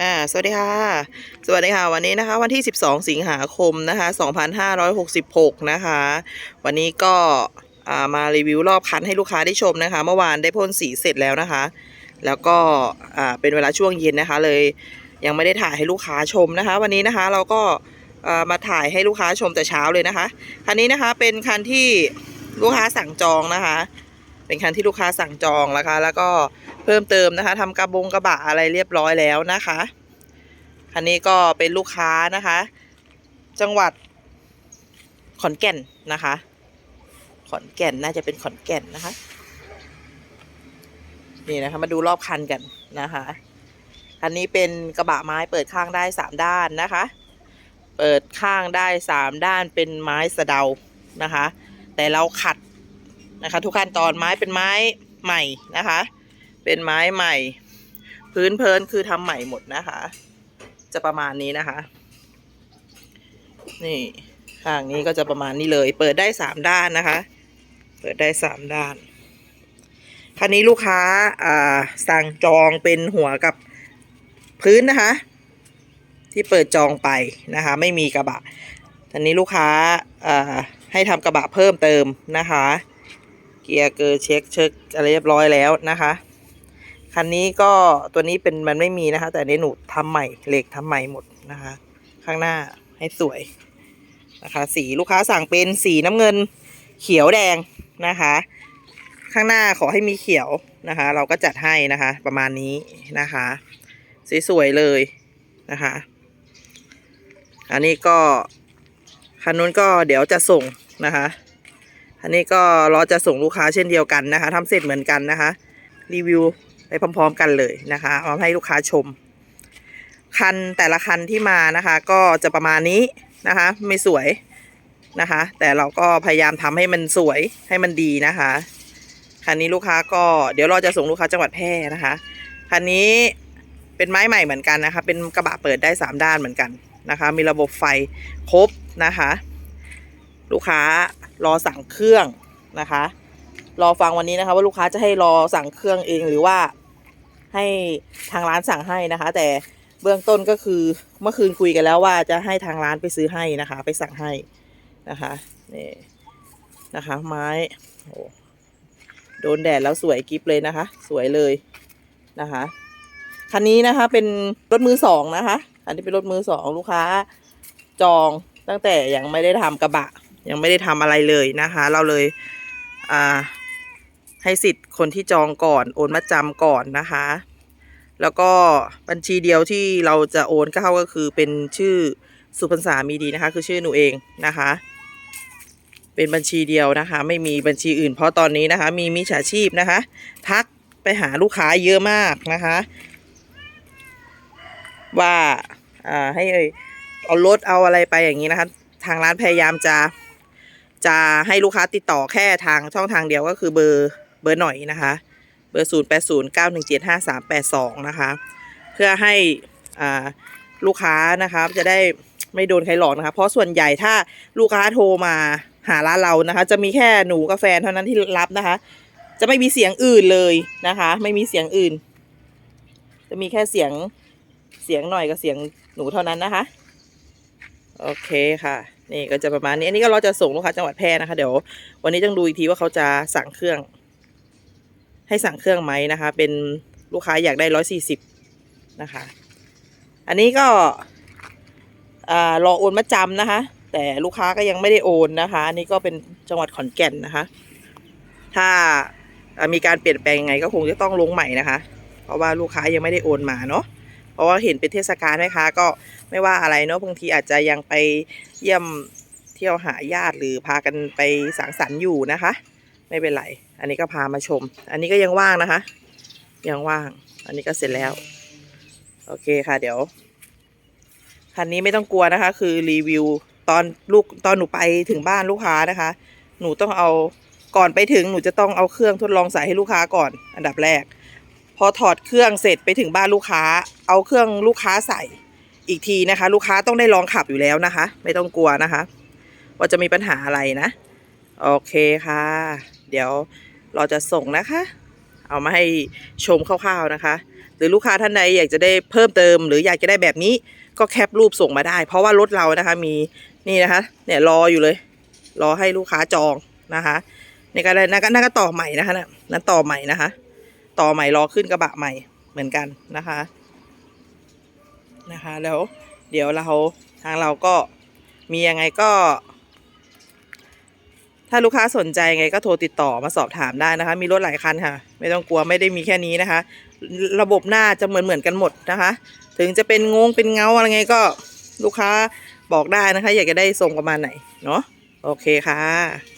อ่าสวัสดีค่ะ สวัสดีค่ะ วันนี้นะคะวันที่ 12 สิงหาคมนะคะ 2566 นะคะ วันนี้ก็อ่ามารีวิวรอบคันให้ลูกค้าได้ชมนะคะ เมื่อวานได้พ่นสีเสร็จแล้วนะคะ แล้วก็อ่าเป็นเวลาช่วงเย็นนะคะ เลยยังไม่ได้ถ่ายให้ลูกค้าชมนะคะ วันนี้นะคะเราก็อ่ามาถ่ายให้ลูกค้าชมแต่เช้าเลยนะคะ คันนี้นะคะเป็นคันที่ลูกค้าสั่งจองนะคะ เป็นคันที่ลูกค้าสั่งจองนะคะ แล้วก็ เพิ่มเติมนะคะทำกระบงกระบะอะไรเรียบร้อยแล้วนะคะคันนี้ก็เป็นลูกค้านะคะ จังหวัดขอนแก่นนะคะ ขอนแก่นน่าจะเป็นขอนแก่นนะคะ นี่นะคะ มาดูรอบคันกันนะคะคันนี้เป็นกระบะไม้เปิดข้างได้สามด้านนะคะ เปิดข้างได้สามด้านเป็นไม้สะเดานะคะ แต่เราขัดนะคะ ทุกขั้นตอนไม้เป็นไม้ใหม่นะคะ เป็นไม้ใหม่ พื้นเพลินคือทำใหม่หมดนะคะ จะประมาณนี้นะคะ นี่ข้างนี้ก็จะประมาณนี้เลย เปิดได้สามด้านนะคะ เปิดได้สามด้านคันนี้ลูกค้าอ่าสั่งจองเป็นหัวกับพื้นนะคะ ที่เปิดจองไปนะคะ ไม่มีกระบะอันนี้ลูกค้าอ่าให้ทำกระบะเพิ่มเติมนะคะ เกียร์เกอร์เช็คเช็คอะไรเรียบร้อยแล้วนะคะ คันนี้ก็ตัวนี้เป็นมันไม่มีนะคะ แต่อันนี้หนูทำใหม่เหล็กทำใหม่หมดนะคะ ข้างหน้าให้สวยนะคะ สีลูกค้าสั่งเป็นสีน้ำเงินเขียวแดงนะคะ ข้างหน้าขอให้มีเขียวนะคะ เราก็จัดให้นะคะ ประมาณนี้นะคะสวยๆเลยนะคะ อันนี้ก็คันนู้นก็เดี๋ยวจะส่งนะคะอันนี้ก็รอจะส่งลูกค้าเช่นเดียวกันนะคะทำเสร็จเหมือนกันนะคะ รีวิว ไปพร้อม ๆ กันเลยนะคะเอามาให้ลูกค้าชม คันแต่ละคันที่มานะคะ ก็จะประมาณนี้นะคะ ไม่สวยนะคะ แต่เราก็พยายามทำให้มันสวยให้มันดีนะคะคันนี้ลูกค้าก็เดี๋ยวเราจะส่งลูกค้าจังหวัดแพร่นะคะคันนี้เป็นไม้ใหม่เหมือนกันนะคะ เป็นกระบะเปิดได้สามด้านเหมือนกันนะคะ มีระบบไฟครบนะคะ ลูกค้ารอสั่งเครื่องนะคะ รอฟังวันนี้นะคะว่าลูกค้าจะให้รอสั่งเครื่องเองหรือว่าให้ทางร้านสั่งให้นะคะ แต่เบื้องต้นก็คือเมื่อคืนคุยกันแล้วว่าจะให้ทางร้านไปซื้อให้นะคะ ไปสั่งให้นะคะนี่นะคะ ไม้โอ้โดนแดดแล้วสวยกิฟเลยนะคะ สวยเลยนะคะคันนี้นะคะเป็นรถมือสองนะคะอันนี้เป็นรถมือสองลูกค้าจองตั้งแต่ยังไม่ได้ทำกระบะ ยังไม่ได้ทำอะไรเลยนะคะ เราเลยอ่า ให้สิทธิ์คนที่จองก่อนโอนมาจำก่อนนะคะ แล้วก็บัญชีเดียวที่เราจะโอนเข้าก็คือเป็นชื่อสุพรรษามีดีนะคะ คือชื่อหนูเองนะคะ เป็นบัญชีเดียวนะคะ ไม่มีบัญชีอื่น เพราะตอนนี้นะคะ มีมิจฉาชีพนะคะ ทักไปหาลูกค้าเยอะมากนะคะ ว่าอ่าให้เอารถเอาอะไรไปอย่างนี้นะคะ ทางร้านพยายามจะจะให้ลูกค้าติดต่อแค่ทางช่องทางเดียวก็คือเบอร์ เบอร์หน่อยนะคะ เบอร์ 0 8 0 9 1 7 5 3 8 2 นะคะ เพื่อให้ลูกค้านะคะจะได้ไม่โดนใครหลอกนะคะ เพราะส่วนใหญ่ถ้าลูกค้าโทรมาหาร้านเรานะคะ จะมีแค่หนูกับแฟนเท่านั้นที่รับนะคะ จะไม่มีเสียงอื่นเลยนะคะ ไม่มีเสียงอื่น จะมีแค่เสียงเสียงหน่อยกับเสียงหนูเท่านั้นนะคะ โอเคค่ะ นี่ก็จะประมาณนี้ อันนี้ก็เราจะส่งลูกค้าจังหวัดแพร่นะคะ เดี๋ยววันนี้ต้องดูอีกทีว่าเขาจะสั่งเครื่อง ให้สั่งเครื่องไหมนะคะ เป็นลูกค้าอยากได้ร้อยสี่สิบนะคะ อันนี้ก็รอโอนมาจำนะคะ แต่ลูกค้าก็ยังไม่ได้โอนนะคะ อันนี้ก็เป็นจังหวัดขอนแก่นนะคะ ถ้ามีการเปลี่ยนแปลงยังไงก็คงจะต้องลงใหม่นะคะ เพราะว่าลูกค้ายังไม่ได้โอนมาเนาะเพราะว่าเห็นเป็นเทศกาลไหมคะก็ไม่ว่าอะไรเนาะบางทีอาจจะยังไปเยี่ยมเที่ยวหาญาติหรือพากันไปสังสรรค์อยู่นะคะ ไม่เป็นไร อันนี้ก็พามาชม อันนี้ก็ยังว่างนะคะ ยังว่าง อันนี้ก็เสร็จแล้ว โอเคค่ะเดี๋ยว คันนี้ไม่ต้องกลัวนะคะ คือรีวิวตอนลูกตอนหนูไปถึงบ้านลูกค้านะคะ หนูต้องเอาก่อนไปถึงหนูจะต้องเอาเครื่องทดลองใส่ให้ลูกค้าก่อน อันดับแรก พอถอดเครื่องเสร็จไปถึงบ้านลูกค้า เอาเครื่องลูกค้าใส่อีกทีนะคะ ลูกค้าต้องได้ลองขับอยู่แล้วนะคะ ไม่ต้องกลัวนะคะ ว่าจะมีปัญหาอะไรนะ โอเคค่ะ เดี๋ยวเราจะส่งนะคะ เอามาให้ชมคร่าวๆนะคะ หรือลูกค้าท่านใดอยากจะได้เพิ่มเติม หรืออยากจะได้แบบนี้ก็แคปรูปส่งมาได้ เพราะว่ารถเรานะคะมีนี่นะคะ เนี่ยรออยู่เลย รอให้ลูกค้าจองนะคะนี่ก็ได้นั่นก็นั่นก็ต่อใหม่นะคะนะนั่นต่อใหม่นะคะ ต่อใหม่รอขึ้นกระบะใหม่เหมือนกันนะคะนะคะ แล้วเดี๋ยวเราทางเราก็มียังไงก็ ถ้าลูกค้าสนใจไงก็โทรติดต่อมาสอบถามได้นะคะ มีรถหลายคันค่ะ ไม่ต้องกลัวไม่ได้มีแค่นี้นะคะ ระบบหน้าจะเหมือนเหมือนกันหมดนะคะ ถึงจะเป็นงงเป็นเงาอะไรไงก็ลูกค้าบอกได้นะคะ อยากจะได้ทรงประมาณไหนเนาะโอเคค่ะ